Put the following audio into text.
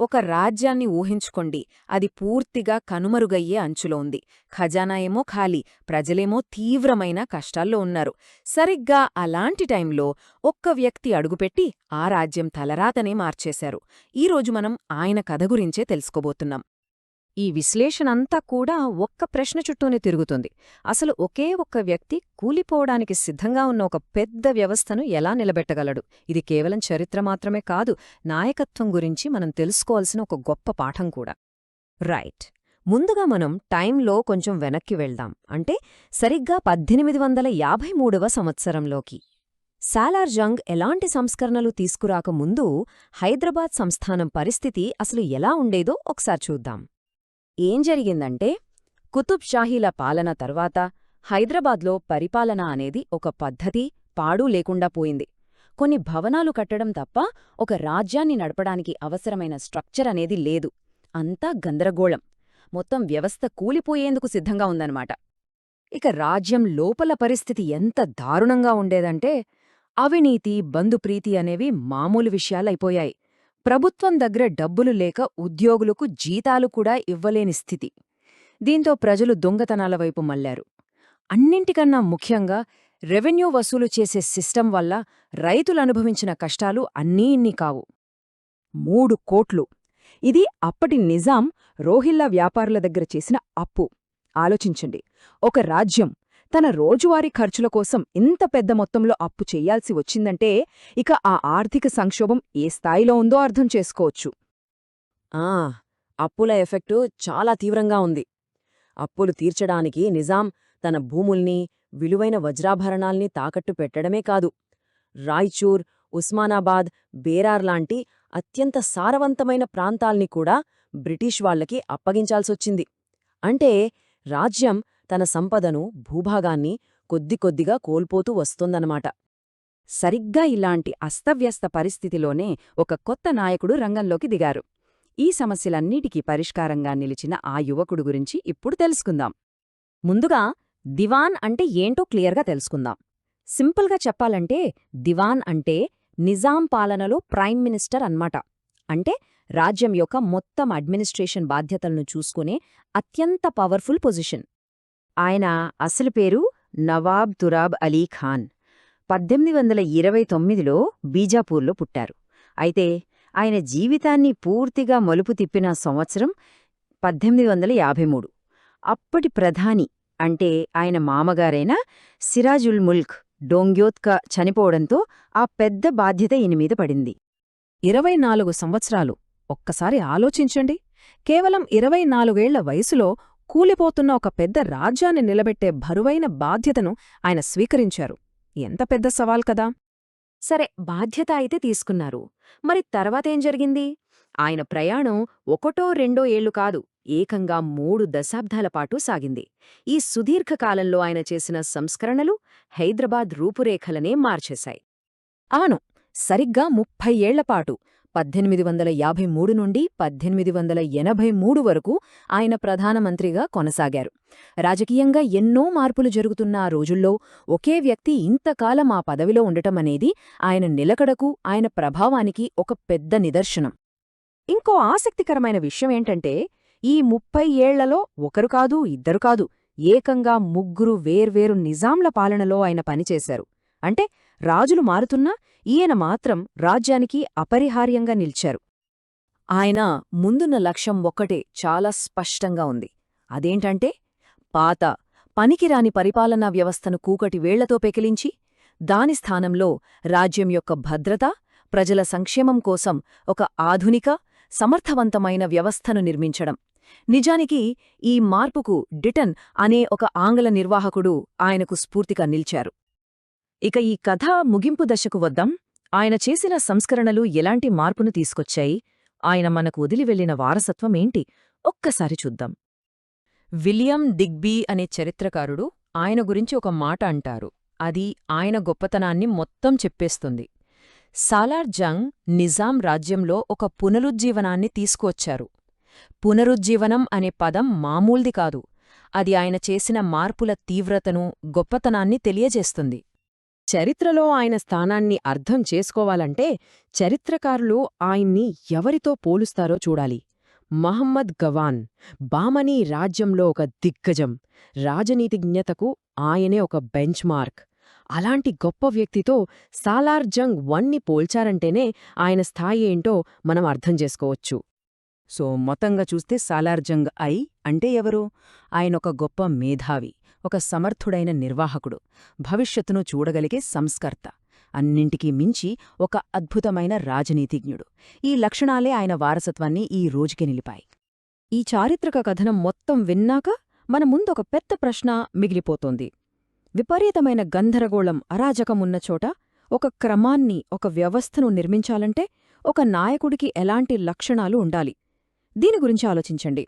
ఒక రాజ్యాన్ని ఊహించుకోండి. అది పూర్తిగా కనుమరుగయ్యే అంచులో ఉంది. ఖజానా ఏమో ఖాళీ ప్రజలేమో తీవ్రమైన కష్టాల్లో ఉన్నారు. సరిగ్గా అలాంటి టైంలో ఒక్క వ్యక్తి అడుగుపెట్టి ఆ రాజ్యం తలరాతనే మార్చేశారు. ఈరోజు మనం ఆయన కథ గురించే తెలుసుకోబోతున్నాం. ఈ విశ్లేషణంతా కూడా ఒక్క ప్రశ్న చుట్టూనే తిరుగుతుంది. అసలు ఒకే ఒక్క వ్యక్తి కూలిపోవడానికి సిద్ధంగా ఉన్న ఒక పెద్ద వ్యవస్థను ఎలా నిలబెట్టగలడు? ఇది కేవలం చరిత్ర మాత్రమే కాదు నాయకత్వం గురించి మనం తెలుసుకోవాల్సిన ఒక గొప్ప పాఠం కూడా. రైట్. ముందుగా మనం టైంలో కొంచెం వెనక్కి వెళ్దాం. అంటే సరిగ్గా పద్దెనిమిది వందల యాభై మూడవ సంవత్సరంలోకి. సాలార్ జంగ్ ఎలాంటి సంస్కరణలు తీసుకురాకముందు హైదరాబాద్ సంస్థానం పరిస్థితి అసలు ఎలా ఉండేదో ఒకసారి చూద్దాం. ఏం జరిగిందంటే కుతుబ్ షాహీల పాలన తర్వాత హైదరాబాద్లో పరిపాలన అనేది ఒక పద్ధతి పాడూ లేకుండా పోయింది. కొన్ని భవనాలు కట్టడం తప్ప ఒక రాజ్యాన్ని నడపడానికి అవసరమైన స్ట్రక్చర్ అనేది లేదు. అంతా గందరగోళం. మొత్తం వ్యవస్థ కూలిపోయేందుకు సిద్ధంగా ఉందన్నమాట. ఇక రాజ్యం లోపల పరిస్థితి ఎంత దారుణంగా ఉండేదంటే అవినీతి బంధుప్రీతి అనేవి మామూలు విషయాలైపోయాయి. ప్రభుత్వం దగ్గర డబ్బులు లేక ఉద్యోగులకు జీతాలు కూడా ఇవ్వలేని స్థితి. దీంతో ప్రజలు దొంగతనాల వైపు మళ్ళారు అన్నింటికన్నా ముఖ్యంగా రెవెన్యూ వసూలు చేసే సిస్టం వల్ల రైతులు అనుభవించిన కష్టాలు అన్నీ ఇన్ని కావు. మూడు కోట్లు. ఇది అప్పటి నిజాం రోహిల్లా వ్యాపారుల దగ్గర చేసిన అప్పు. ఆలోచించండి. ఒక రాజ్యం తన రోజువారీ ఖర్చుల కోసం ఇంత పెద్ద మొత్తంలో అప్పు చెయ్యాల్సి వచ్చిందంటే ఇక ఆ ఆర్థిక సంక్షోభం ఏ స్థాయిలో ఉందో అర్థం చేసుకోవచ్చు. ఆ అప్పుల ఎఫెక్టు చాలా తీవ్రంగా ఉంది. అప్పులు తీర్చడానికి నిజాం తన భూముల్ని విలువైన వజ్రాభరణాల్ని తాకట్టు పెట్టడమే కాదు. రాయ్చూర్ ఉస్మానాబాద్ బేరార్ లాంటి అత్యంత సారవంతమైన ప్రాంతాల్ని కూడా బ్రిటిష్ వాళ్ళకి అప్పగించాల్సొచ్చింది. అంటే రాజ్యం తన సంపదను భూభాగాన్ని కొద్ది కొద్దిగా కోల్పోతూ వస్తోందనమాట సరిగ్గా ఇలాంటి అస్తవ్యస్త పరిస్థితిలోనే ఒక కొత్త నాయకుడు రంగంలోకి దిగారు. ఈ సమస్యలన్నిటికీ పరిష్కారంగా నిలిచిన ఆ యువకుడు గురించి ఇప్పుడు తెలుసుకుందాం. ముందుగా దివాన్ అంటే ఏంటో క్లియర్గా తెలుసుకుందాం. సింపుల్గా చెప్పాలంటే దివాన్ అంటే నిజాం పాలనలో ప్రైమ్ మినిస్టర్ అన్మాట అంటే రాజ్యం యొక్క మొత్తం అడ్మినిస్ట్రేషన్ బాధ్యతలను చూసుకునే అత్యంత పవర్ఫుల్ పొజిషన్. ఆయన అసలు పేరు నవాబ్ తురాబ్ అలీ ఖాన్. పద్దెనిమిది వందల ఇరవై తొమ్మిదిలో బీజాపూర్లో పుట్టారు. అయితే ఆయన జీవితాన్ని పూర్తిగా మలుపు తిప్పిన సంవత్సరం పద్దెనిమిది వందల యాభై మూడు. అప్పటి ప్రధాని అంటే ఆయన మామగారైన సిరాజుల్ ముల్క్ డోంగ్యోత్క చనిపోవడంతో ఆ పెద్ద బాధ్యత ఈయనమీద పడింది. ఇరవై నాలుగు సంవత్సరాలు. ఒక్కసారి ఆలోచించండి. కేవలం ఇరవై నాలుగేళ్ళ వయసులో కూలిపోతున్న ఒక పెద్ద రాజ్యాన్ని నిలబెట్టే బరువైన బాధ్యతను ఆయన స్వీకరించారు. ఎంత పెద్ద సవాల్ కదా! సరే బాధ్యత అయితే తీసుకున్నారు. మరి తర్వాతేం జరిగింది? ఆయన ప్రయాణం ఒకటో రెండో ఏళ్ళు కాదు ఏకంగా మూడు దశాబ్దాల పాటు సాగింది. ఈ సుదీర్ఘకాలంలో ఆయన చేసిన సంస్కరణలు హైదరాబాద్ రూపురేఖలనే మార్చేశాయి. అవును సరిగ్గా ముప్పై ఏళ్ళపాటు పద్దెనిమిది వందల యాభై మూడు నుండి పద్దెనిమిది వందల ఎనభై మూడు వరకు ఆయన ప్రధానమంత్రిగా కొనసాగారు. రాజకీయంగా ఎన్నో మార్పులు జరుగుతున్న ఆ రోజుల్లో ఒకే వ్యక్తి ఇంతకాలం ఆ పదవిలో ఉండటమనేది ఆయన నిలకడకు ఆయన ప్రభావానికి ఒక పెద్ద నిదర్శనం. ఇంకో ఆసక్తికరమైన విషయమేంటంటే ఈ ముప్పై ఏళ్ళలో ఒకరు కాదు ఇద్దరు కాదు ఏకంగా ముగ్గురు వేర్వేరు నిజాంల పాలనలో ఆయన పనిచేశారు. అంటే రాజులు మారుతున్నా ఈయన మాత్రం రాజ్యానికి అపరిహార్యంగా నిల్చారు. ఆయన ముందున్న లక్ష్యం ఒక్కటే చాలా స్పష్టంగా ఉంది. అదేంటంటే పాత పనికిరాని పరిపాలనా వ్యవస్థను కూకటి వేళ్ళతో పెకిలించి దాని స్థానంలో రాజ్యం యొక్క భద్రత ప్రజల సంక్షేమం కోసం ఒక ఆధునిక సమర్థవంతమైన వ్యవస్థను నిర్మించడం. నిజానికి ఈ మార్పుకు డిటన్ అనే ఒక ఆంగ్ల నిర్వాహకుడు ఆయనకు స్ఫూర్తిగా నిల్చారు. ఇక ఈ కథ ముగింపు దశకు వద్దాం. ఆయన చేసిన సంస్కరణలు ఎలాంటి మార్పును తీసుకొచ్చాయి? ఆయన మనకు వదిలివెళ్ళిన వారసత్వం ఏంటి? ఒక్కసారి చూద్దాం. విలియం డిగ్బీ అనే చరిత్రకారుడు ఆయన గురించి ఒక మాట అంటారు. అది ఆయన గొప్పతనాన్ని మొత్తం చెప్పేస్తుంది. సాలార్ జంగ్ నిజాం రాజ్యంలో ఒక పునరుజ్జీవనాన్ని తీసుకువచ్చారు. పునరుజ్జీవనం అనే పదం మామూల్ది కాదు. అది ఆయన చేసిన మార్పుల తీవ్రతను గొప్పతనాన్ని తెలియజేస్తుంది. చరిత్రలో ఆయన స్థానాన్ని అర్థం చేసుకోవాలంటే చరిత్రకారులు ఆయన్ని ఎవరితో పోలుస్తారో చూడాలి. మహమ్మద్ గవాన్ బామనీ రాజ్యంలో ఒక దిగ్గజం రాజనీతిజ్ఞతకు ఆయనే ఒక బెంచ్ మార్క్ అలాంటి గొప్ప వ్యక్తితో సాలార్ జంగ్ వన్ని పోల్చారంటేనే ఆయన స్థాయి ఏంటో మనం అర్థం చేసుకోవచ్చు. సో మొత్తంగా చూస్తే సాలార్జంగ్ ఐ అంటే ఎవరు? ఆయనొక గొప్ప మేధావి. ఒక సమర్థుడైన నిర్వాహకుడు. భవిష్యత్తును చూడగలిగే సంస్కర్త. అన్నింటికీ మించి ఒక అద్భుతమైన రాజనీతిజ్ఞుడు. ఈ లక్షణాలే ఆయన వారసత్వాన్ని ఈ రోజుకి నిలిపాయి. ఈ చారిత్రక కథనం మొత్తం విన్నాక మన ముందొక పెద్ద ప్రశ్న మిగిలిపోతోంది. విపరీతమైన గంధరగోళం అరాజకమున్న చోట ఒక క్రమాన్ని ఒక వ్యవస్థను నిర్మించాలంటే ఒక నాయకుడికి ఎలాంటి లక్షణాలు ఉండాలి? దీని గురించి ఆలోచించండి.